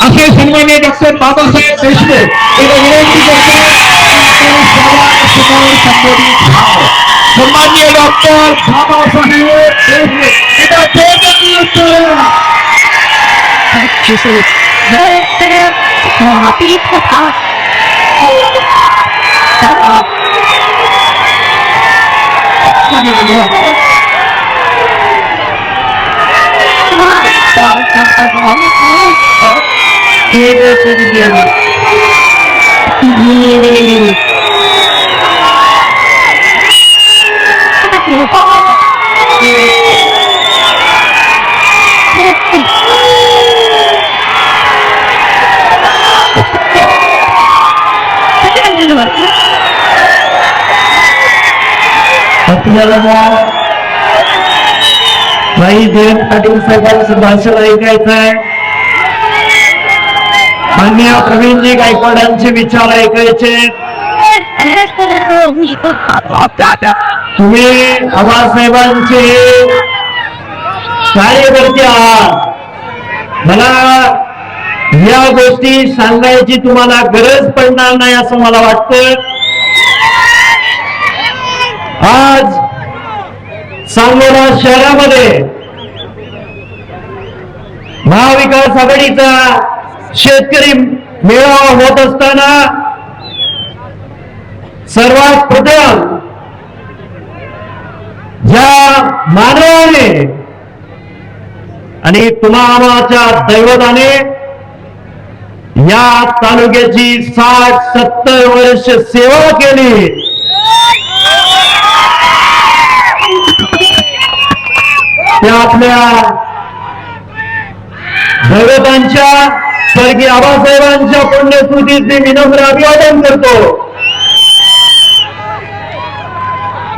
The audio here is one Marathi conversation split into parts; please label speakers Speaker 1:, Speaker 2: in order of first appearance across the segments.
Speaker 1: असे सन्मान्य डॉक्टर बाबासाहेब देशमुख यांना विनंती करतो समोर संबोधित व्हावं. सन्मान्य डॉक्टर बाबासाहेब देशमुख यांना जोरदार उत्तर.
Speaker 2: आपल्याला भाई देव पाटील साहेबांचं भाषण ऐकायचं आहे मान्य प्रवीणजी गायकवाडांचे विचार ऐकायचे. तुम्ही आबासाहेबांचे कार्यकर्ते आहात. मला या गोष्टी सांगायची तुम्हाला गरज पडणार नाही असं मला वाटतं. आज सांगोला शहरामध्ये महाविकास आघाडीचा शेतकरी मेळावा होत असताना सर्वात प्रथम या मानवाने आणि तुम्हाच्या दैवताने या तालुक्याची साठ सत्तर वर्ष सेवा केली. त्या आपल्या दैवतांच्या स्वर्गीय आबासाहेबांच्या पुण्यस्मृतीत मी विनम्र अभिवादन करतो.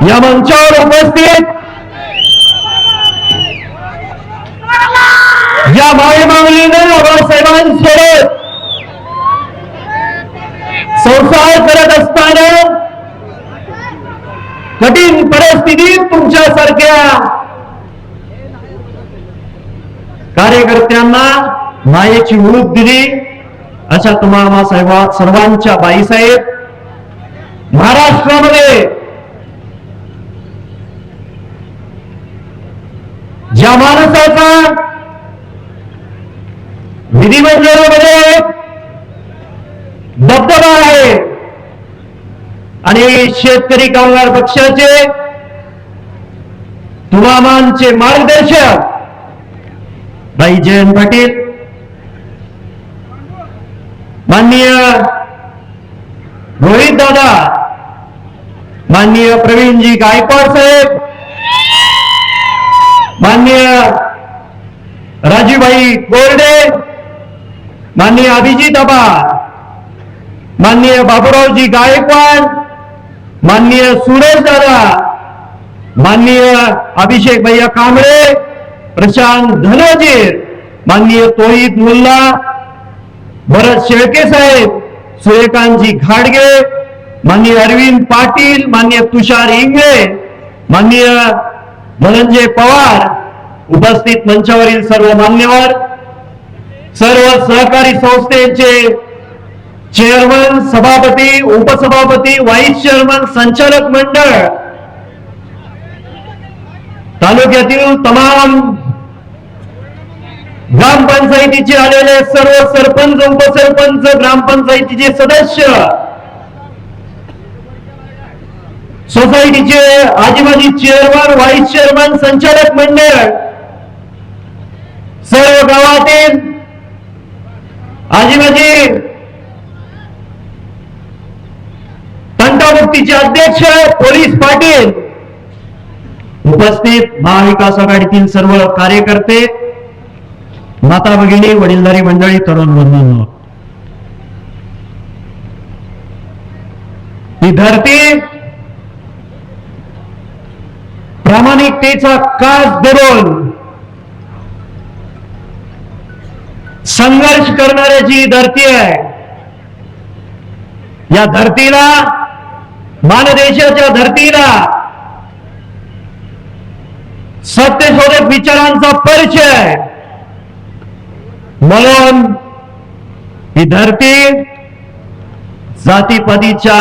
Speaker 2: या मंचावर उपस्थित या माई माऊलीनं आबासाहेबांसोबत संसार करत असताना कठीण परिस्थितीत तुमच्यासारख्या कार्यकर्त्यांना मायेची उरूप दिली. अशा तुम्हाला साहेबा सर्वांच्या बाईसाहेब महाराष्ट्रामध्ये ज्या माणसाचा विधिमंडळामध्ये दबदबा आहे आणि शेतकरी कामगार पक्षाचे तुमामांचे मार्गदर्शक भाई जयंत पाटील माननीय रोहित दादा माननीय प्रवीणजी गायकवाड साहेब माननीय राजूभाई कोरडे माननीय अभिजित आबा माननीय बाबूरावजी गायकवाड माननीय सुरेश दादा माननीय अभिषेक भैया कांबळे प्रशांत धनोजीर माननीय तोहित मुल्ला भरत शेळके साहेब सूर्यकांतजी घाडगे माननीय अरविंद पाटील माननीय तुषार इंगळे माननीय धनंजय पवार उपस्थित मंचावरील सर्व मान्यवर सर्व सहकारी संस्थेचे चेअरमन सभापती उपसभापती व्हाईस चेअरमन संचालक मंडळ तालुक्यातील तमाम ग्रामपंचायतीचे आलेले सर्व सरपंच उपसरपंच ग्रामपंचायतीचे सदस्य सोसायटीचे आजीबाजी चेअरमन व्हाईस चेअरमन संचालक मंडळ सर्व गावातील आजीबाजी तंटामुक्तीचे अध्यक्ष पोलीस पाटील उपस्थित महाविकास आघाडीतील सर्व कार्यकर्ते माता भगिनी वडीलधारी मंडळी तरुण बंधूंनो ही धरती प्रामाणिकतेचा कास धरून संघर्ष करणाऱ्याची धरती आहे या धरतीला मानदेशाच्या धरतीला सत्यशोधक विचारांचा परिचय म्हणून ही धरती जातीपातीच्या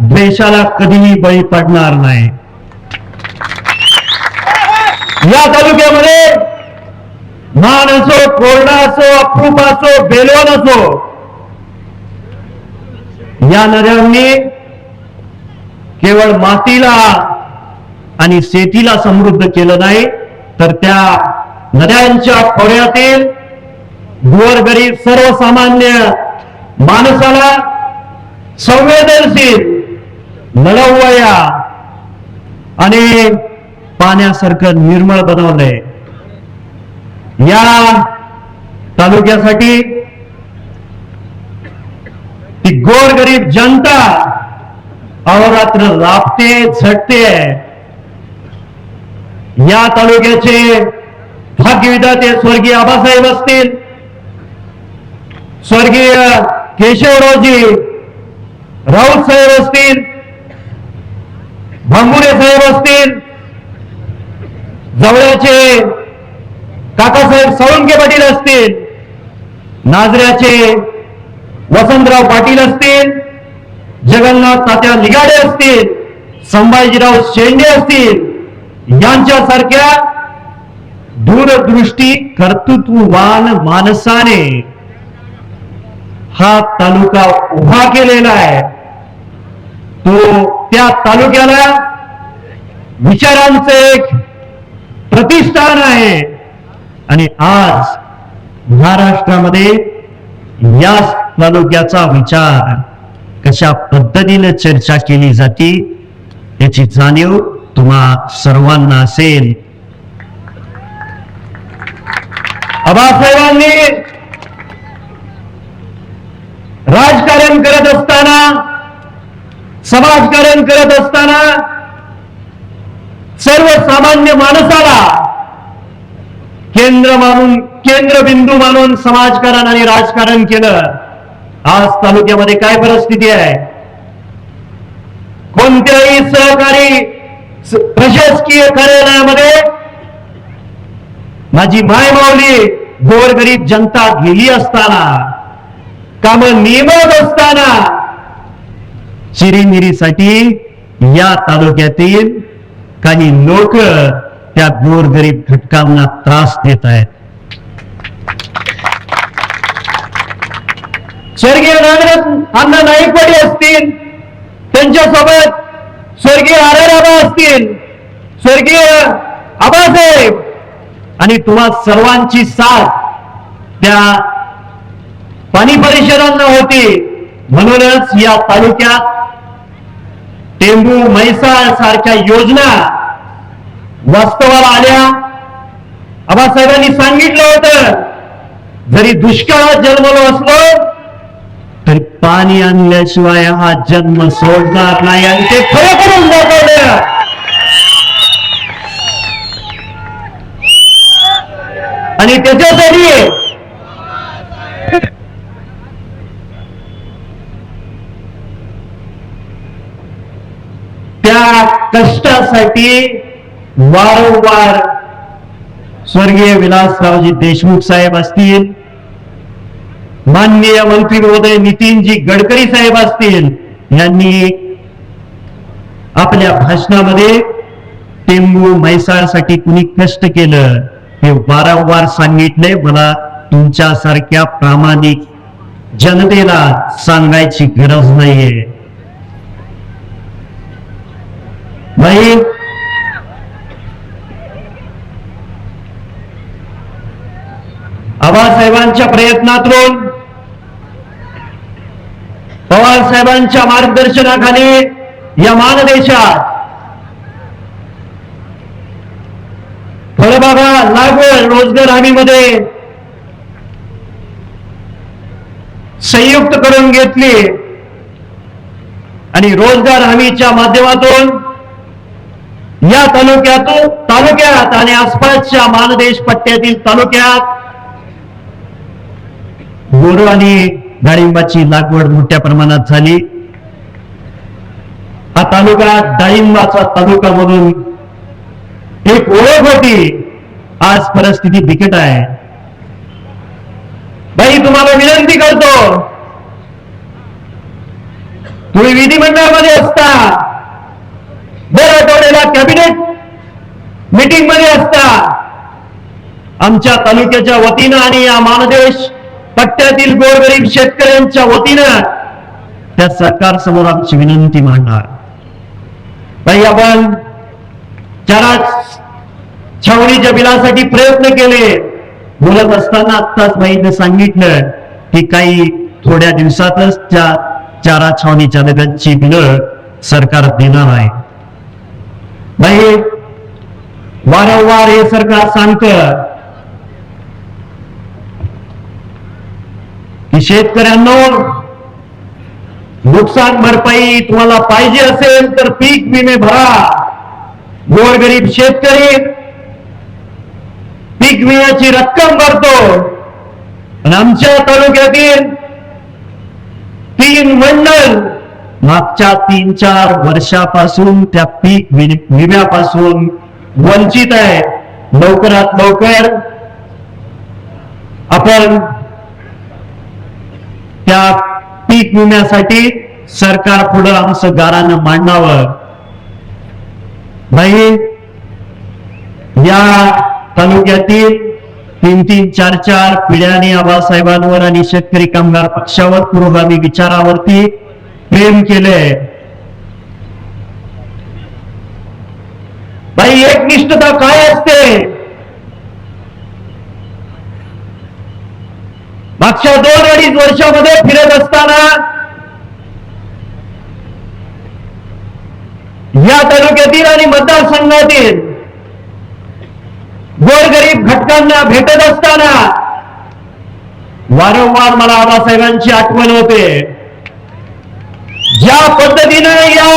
Speaker 2: द्वेषाला कधीही बळी पडणार नाही. या तालुक्यामध्ये मान असो कोरडा असो अप्रूप असो बेलवण असो या नद्यांनी केवळ मातीला आणि शेतीला समृद्ध केलं नाही तर त्या नद्यांच्या खोऱ्यातील गोरगरीब सर्वसामान्य माणसाला संवेदनशील लढवया आणि पाण्यासारखं निर्मळ बनवलंय या तालुक्यासाठी ती गोरगरीब जनता अहोरात्र राबते झटते. या तालुक्याचे भाग्यविधाते स्वर्गीय आबासाहेब असतील स्वर्गीय केशवरावजी राऊत साहेब असतील भांगुरे साहेब असतील जवळ्याचे काकासाहेब साळुंके पाटील असतील नाजऱ्याचे वसंतराव पाटील असतील जगन्नाथ तात्या लिगाडे असतील संभाजीराव शेंडे असतील यांच्यासारख्या दूरदृष्टी कर्तृत्ववान माणसाने हा तालुका उभा केलेला आहे. तो त्या तालुक्याला विचारांचं एक प्रतिष्ठान आहे. आणि आज महाराष्ट्रामध्ये या तालुक्याचा विचार कशा पद्धतीने चर्चा केली जाते याची जाणीव तुम्हा सर्वांना असेल. आबासाहेबांनी राजकारण करत असताना समाजकारण करत असताना सर्वसामान्य माणसाला केंद्र मानून केंद्रबिंदू मानून समाजकारण आणि राजकारण केलं. आज तालुक्यामध्ये काय परिस्थिती आहे? कोणत्याही सहकारी प्रशासकीय कार्यालयामध्ये माझी मायमावली गोरगरीब जनता गेली असताना काम नियमत असताना चिरीमिरीसाठी या तालुक्यातील काही लोक त्या गोरगरीब घटकांना त्रास देत आहेत. स्वर्गीय नागराज अण्णा नाईकवाडी असतील त्यांच्यासोबत स्वर्गीय आराराबा असतील स्वर्गीय आबासाहेब आणि तुम्हा सर्वांची साथ त्या पाणी परिषदांना होती. म्हणूनच या तालुक्यात टेंबू म्हैसाळ सारख्या योजना वास्तवाला आल्या. आबासाहेबांनी सांगितलं होतं जरी दुष्काळात जन्मलो असलो तरी पाणी आणल्याशिवाय हा जन्म सोडणार नाही. आणि ते खरं करून दाखवलं. आणि त्याच्यासाठी त्या कष्टासाठी वारंवार स्वर्गीय विलासरावजी देशमुख साहेब असतील माननीय मंत्री महोदय नितीनजी गडकरी साहेब असतील यांनी आपल्या भाषणामध्ये टेंबू म्हैसाळसाठी कुणी कष्ट केलं हे वारंवार सांगितले मला तुमच्यासारख्या प्रामाणिक जनतेला सांगायची गरज नाहीये. भाई। आबासाहेबांच्या प्रयत्नातून पवार साहेबांच्या मार्गदर्शनाखाली या मानदेशात फळबागा लागवड रोजगार हमीमध्ये संयुक्त करून घेतली आणि रोजगार हमीच्या माध्यमातून या तालुक्यातून तालुक्यात आणि आसपासच्या मानदेश पट्ट्यातील तालुक्यात बोर आणि डाळिंबाची लागवड मोठ्या प्रमाणात झाली. हा तालुका डाळिंबाचा तालुका म्हणून एक ओळख होती आज परिस्थिती बिकट आहे. बाई तुम्हाला विनंती करतो. तुम्ही विधिमंडळामध्ये असता. दर आठवड्याला कॅबिनेट मीटिंगमध्ये असता. आमच्या तालुक्याच्या वतीनं आणि या मानदेश पट्ट्यातील गोरगरीब शेतकऱ्यांच्या वतीनं त्या सरकार समोर आमची विनंती मांडणार. ताई आपण चारा छावणीच्या बिलासाठी प्रयत्न केले. बोलत असताना आत्ताच माहिती सांगितलं की काही थोड्या दिवसातच त्या चारा छावणीच्या नद्यांची बिलं सरकार देणार आहे. नाही वारंवार हे सरकार सांगतं की शेतकऱ्यांना नुकसान भरपाई तुम्हाला पाहिजे असेल तर पीक विमे भरा. गोरगरीब शेतकरी पीक विम्याची रक्कम भरतो. आणि आमच्या तालुक्यातील तीन मंडळ मागच्या तीन चार वर्षापासून त्या पीक विम्यापासून वंचित आहे. लवकरात लवकर आपण त्या पीक विम्यासाठी सरकार पुढं आमचं गारानं मांडावं. भाई या तालुक्यातील तीन तीन चार चार पिढ्याने आबासाहेबांवर आणि शेतकरी कामगार पक्षावर पुरोगामी विचारावरती प्रेम केलंय भाई एकनिष्ठता काय असते? मागच्या दोन अडीच वर्षामध्ये फिरत असताना या तालुक्यातील आणि मतदारसंघातील गोरगरीब घटकांना भेटत असताना वारंवार मला आबासाहेबांची आठवण होते. ज्या पद्धतीनं या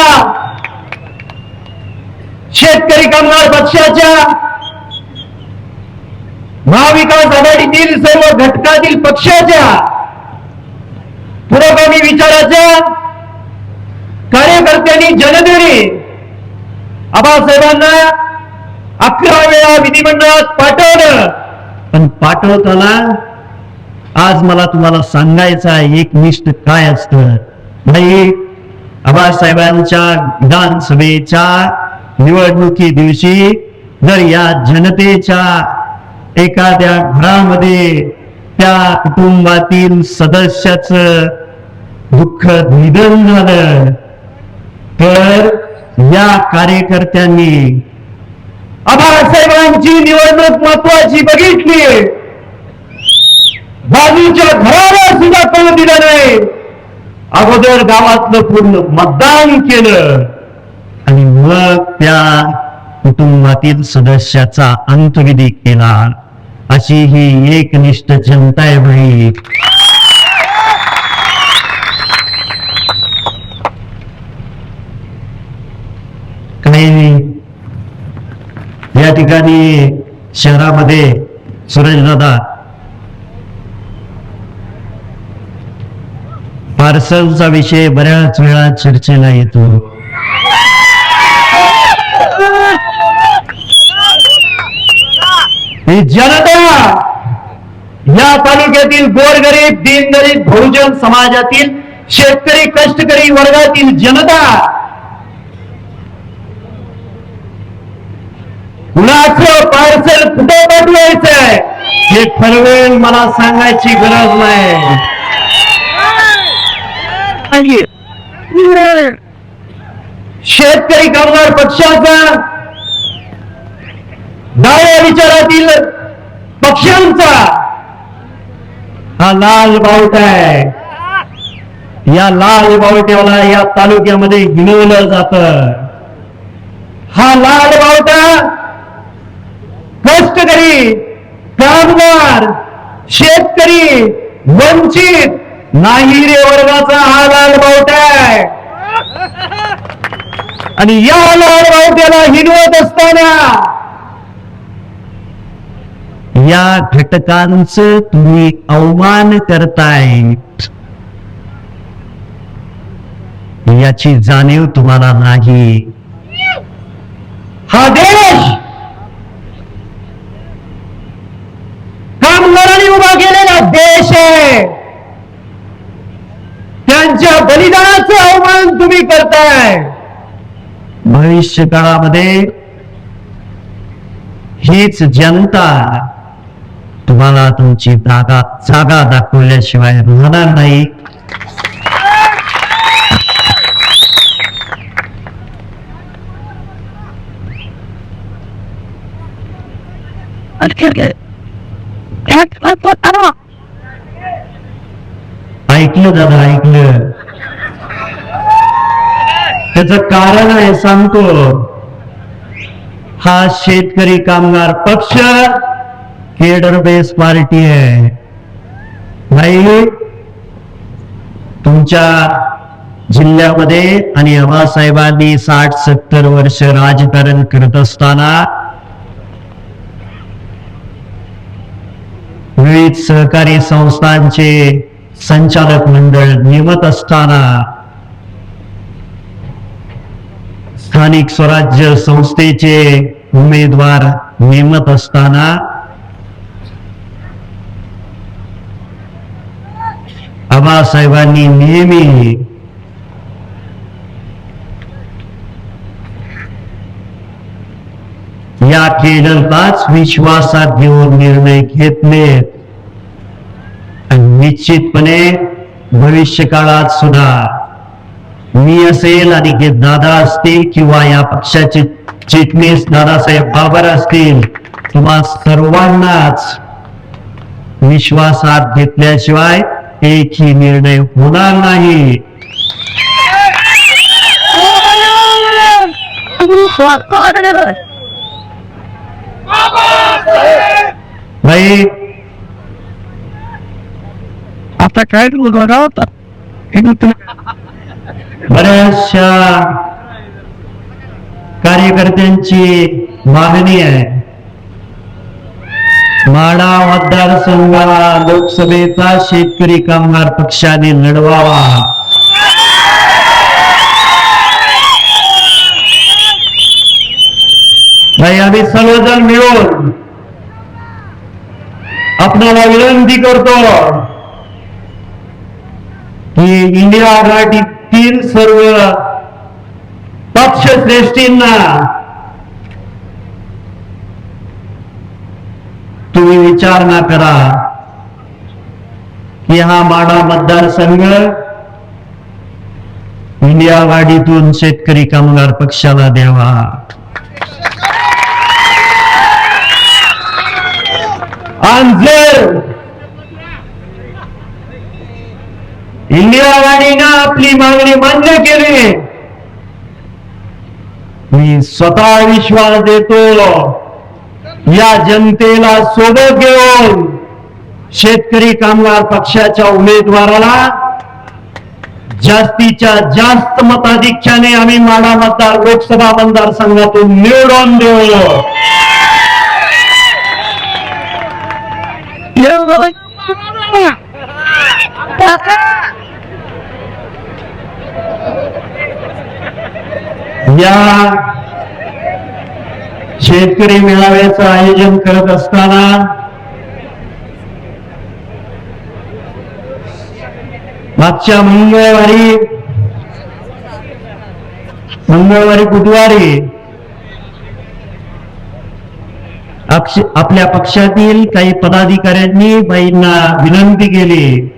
Speaker 2: शेतकरी कामगार पक्षाच्या महाविकास आघाडीतील सर्व घटकातील पक्षाच्या पुरोगामी विचाराच्या कार्यकर्त्यांनी जनतेने आबासाहेबांना अकरा वेळा विधिमंडळात पाठवलं. पण पाठवताना आज मला तुम्हाला सांगायचं आहे एकनिष्ठ काय असतं? भाई आबासाहेबांच्या विधानसभेच्या निवडणुकी दिवशी जर या जनतेच्या एखाद्या घरामध्ये त्या कुटुंबातील सदस्याचं दुःख निधन झालं. तर या कार्यकर्त्यांनी आबासाहेबांची निवडणूक महत्वाची बघितली. बाजूच्या घराला सुद्धा कळू दिलं नाही. अगोदर गावातलं पूर्ण मतदान केलं. आणि मग त्या कुटुंबातील सदस्याचा अंतविधी केला. अशी ही एकनिष्ठ जनता आहे भाई काही नाही? या ठिकाणी शहरामध्ये सुरेशदादा पार्सलचा विषय बऱ्याच वेळा चर्चेला येतो. जनता या तालुक्यातील गोरगरीब दीनगरीब बहुजन समाजातील शेतकरी कष्टकरी वर्गातील जनता कुणाचं पार्सल कुठे पाठवायचंय हे ठरवेल मला सांगायची गरज नाही. शेतकरी कामगार पक्षाचा डाव्या विचारातील पक्षांचा हा लाल बावट आहे. या लाल बावट्याला या तालुक्यामध्ये हिनवलं जात. हा लाल बावटा कष्टकरी कामगार शेतकरी वंचित नाही रे वर्गाचा हा लाल बावटा आणि या लाल बावट्याला हिनवत असताना या घटकांचं तुम्ही अवमान करताय याची जाणीव तुम्हाला नाही. हा देश कामगारांनी उभा केलेला देश आहे. त्यांच्या बलिदानाचं अवमान तुम्ही करताय. भविष्य काळामध्ये हीच जनता तुम्हाला तुमची जागा जागा दाखवल्याशिवाय राहणार नाही. ऐकलं दादा ऐकलं. त्याच कारण आहे सांगतो. हा शेतकरी कामगार पक्ष केडर बेस पार्टी आहे. भाई तुमच्या जिल्ह्यामध्ये आणि आबासाहेबांनी साठ सत्तर वर्ष राजकारण करत असताना विविध सहकारी संस्थांचे संचालक मंडळ नेमत असताना स्थानिक स्वराज्य संस्थेचे उमेदवार नेमत असताना आबासाहेबांनी नेहमी या केडरलाच विश्वासात घेऊन निर्णय घेतले निश्चितपणे भविष्य काळात सुद्धा मी असेल आणि हे दादा असतील किंवा या पक्षाचे चिटणीस दादासाहेब बाबर असतील तुम्हा सर्वांनाच विश्वासात घेतल्याशिवाय एकही निर्णय होणार नाही. भाई
Speaker 3: आता काय बोलणार होता
Speaker 2: बऱ्याचशा कार्यकर्त्यांची मागणी आहे माडा मतदारसंघाला लोकसभेचा शेतकरी कामगार पक्षाने लढवावा भाई आम्ही सर्वजण मिळून आपणाला विनंती करतो ही इंडिया आघाडीतील सर्व पक्षश्रेष्ठींना तुम्ही विचारणा करा की हा माडा मतदारसंघ इंडिया आघाडीतून शेतकरी कामगार पक्षाला द्यावा. आणि जर इंदिरा आघाडीनं आपली मागणी मान्य केली. मी स्वतः विश्वास देतो. या जनतेला सोबत घेऊन शेतकरी कामगार पक्षाच्या उमेदवाराला जास्तीच्या जास्त मताधिक्याने आम्ही माडा मतदार लोकसभा मतदारसंघातून निवडून देऊ. या शेतकरी मेळाव्याचं आयोजन करत असताना मागच्या मंगळवारी मंगळवारी बुधवारी आपल्या पक्षातील काही पदाधिकाऱ्यांनी बाईंना विनंती केली.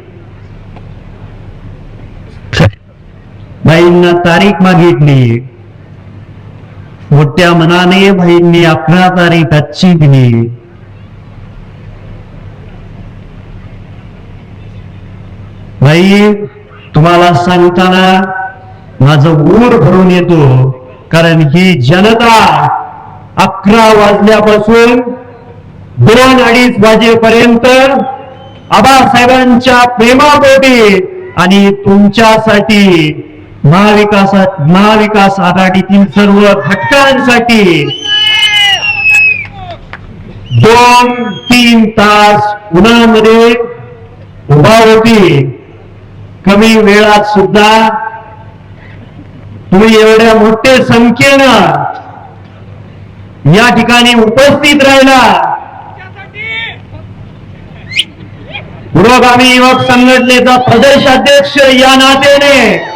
Speaker 2: बाईंना तारीख मागितली. मोठ्या मनाने बहिणी अकरा तारीख आजची दिली. भाई तुम्हाला सांगताना माझं ऊर भरून येतो कारण ही जनता अकरा वाजल्यापासून दोन अडीच वाजेपर्यंत आबासाहेबांच्या प्रेमापोटी आणि तुमच्यासाठी महाविकासात महाविकास आघाडीतील सर्व घटकांसाठी दोन तीन तास उन्हामध्ये उभा होती कमी वेळात सुद्धा तुम्ही एवढ्या मोठ्या संख्येनं या ठिकाणी उपस्थित राहिला. पुरोगामी युवक संघटनेचा प्रदेशाध्यक्ष या नात्याने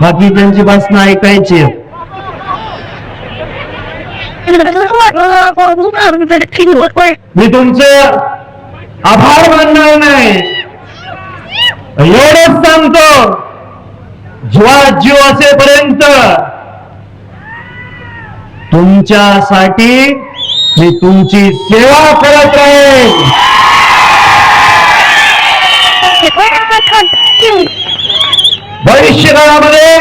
Speaker 2: बाकी त्यांची भाषण ऐकायची. मी तुमचे आभार मानणार नाही. एवढंच सांगतो. जीवात जीव असेपर्यंत तुमच्यासाठी मी तुमची सेवा करत राहील भविष्य काळामध्ये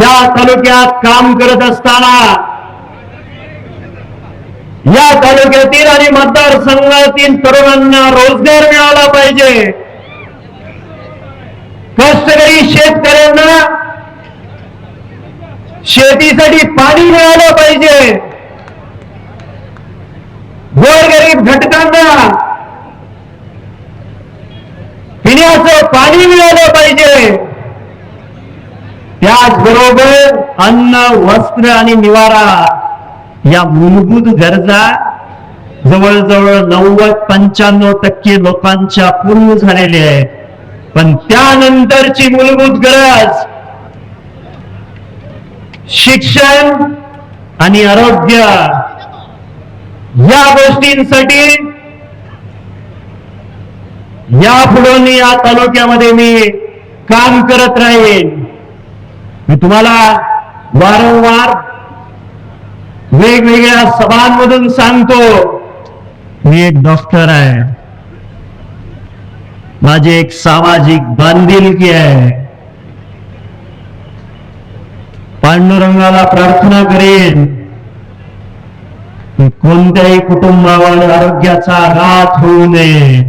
Speaker 2: या तालुक्यात काम करत असताना या तालुक्यातील आणि मतदारसंघातील तरुणांना रोजगार मिळाला पाहिजे. कष्टकरी शेतकऱ्यांना शेतीसाठी पाणी मिळालं पाहिजे. गोरगरीब घटकांना पिण्याचं पाणी मिळालं पाहिजे. त्याचबरोबर अन्न वस्त्र आणि निवारा या मूलभूत गरजा जवळजवळ नव्वद पंच्याण्णव टक्के लोकांच्या पूर्ण झालेल्या आहेत. पण त्यानंतरची मूलभूत गरज शिक्षण आणि आरोग्य या गोष्टींसाठी या पुढे या तालुक्यामध्ये मी काम करत राहीन. मी तुम्हाला वारंवार वेगवेगळ्या सभांमधून सांगतो. मी एक डॉक्टर आहे. माझी एक सामाजिक बांधिलकी आहे. पांडुरंगाला प्रार्थना करेन कोणत्याही कुटुंबावर आरोग्याचा घात होऊ नये.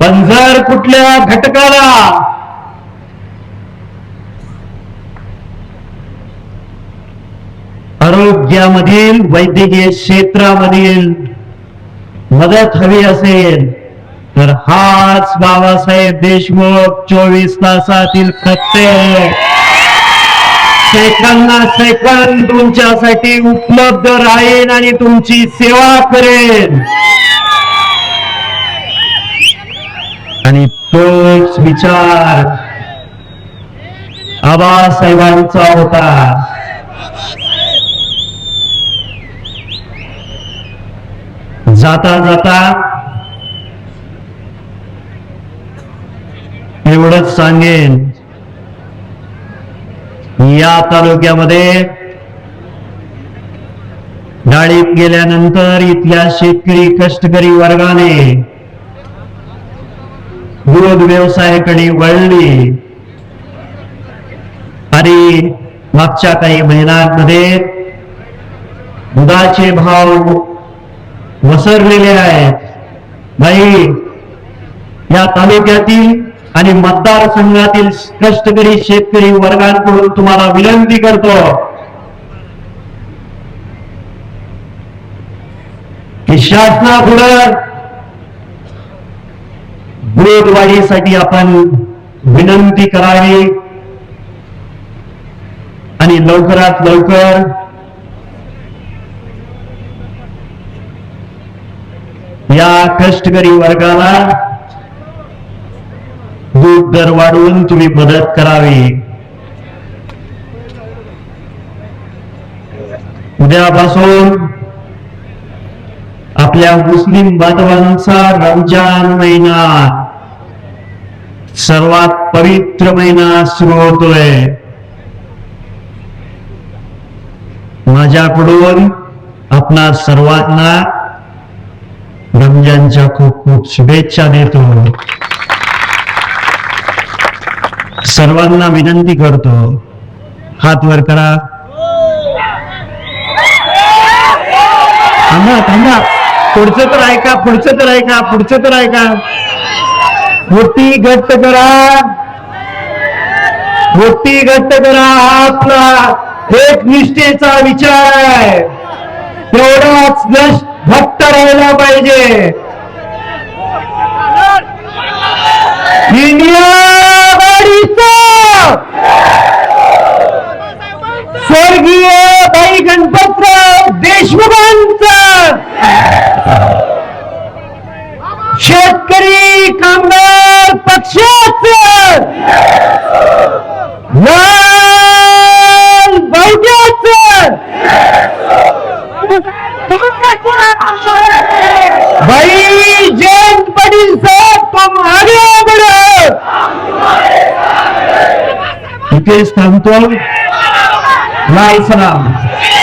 Speaker 2: पण जर कुठल्या घटकाला आरोग्यामधील वैद्यकीय क्षेत्रामधील मदत हवी असेल तर हाच बाबासाहेब देशमुख चोवीस तासातील प्रत्येक सेकंद सेकंद तुमच्यासाठी उपलब्ध राहील आणि तुमची सेवा करेन. आणि तोच विचार आबासाहेबांचा होता. जाता जाता एवढंच सांगेन. या तालुक्यामध्ये डाळीत गेल्यानंतर इथल्या शेतकरी कष्टकरी वर्गाने दूध व्यवसायाकडे वळली. आणि मागच्या काही महिन्यांमध्ये दुधाचे भाव वसरलेले आहेत. बाई या तालुक्यातील आणि मतदारसंघातील कष्टकरी शेतकरी वर्गांकडून तुम्हाला विनंती करतो. की शासनापुढं बोटवाढीसाठी आपण विनंती करावी. आणि लवकरात लवकर या कष्टकरी वर्गाला दूध दर वाढवून तुम्ही मदत करावी. उद्यापासून आपल्या मुस्लिम बांधवांचा रमजान महिना सर्वात पवित्र महिना सुरू होतोय. माझ्याकडून आपणा सर्वांना रमजानच्या खूप खूप शुभेच्छा देतो. सर्वांना विनंती करतो हात वर करा. थांबा थांबा. पुढचं तर ऐका पुढचं तर ऐका पुढचं तर ऐका. मूर्ती घट्ट करा. मूर्ती घट्ट करा आपला एक निष्ठेचा विचार आहे. तेवढाच नश- घट्ट राहायला पाहिजे. इंडिया! स्वर्गीय बाई गणपतराव देशमुखांच. शेतकरी कामगार पक्षाच. लाल बावट्याचं भाई जयंत पाटील साहेब तुम आगे बढ़ो Cristo, então, lá e salam.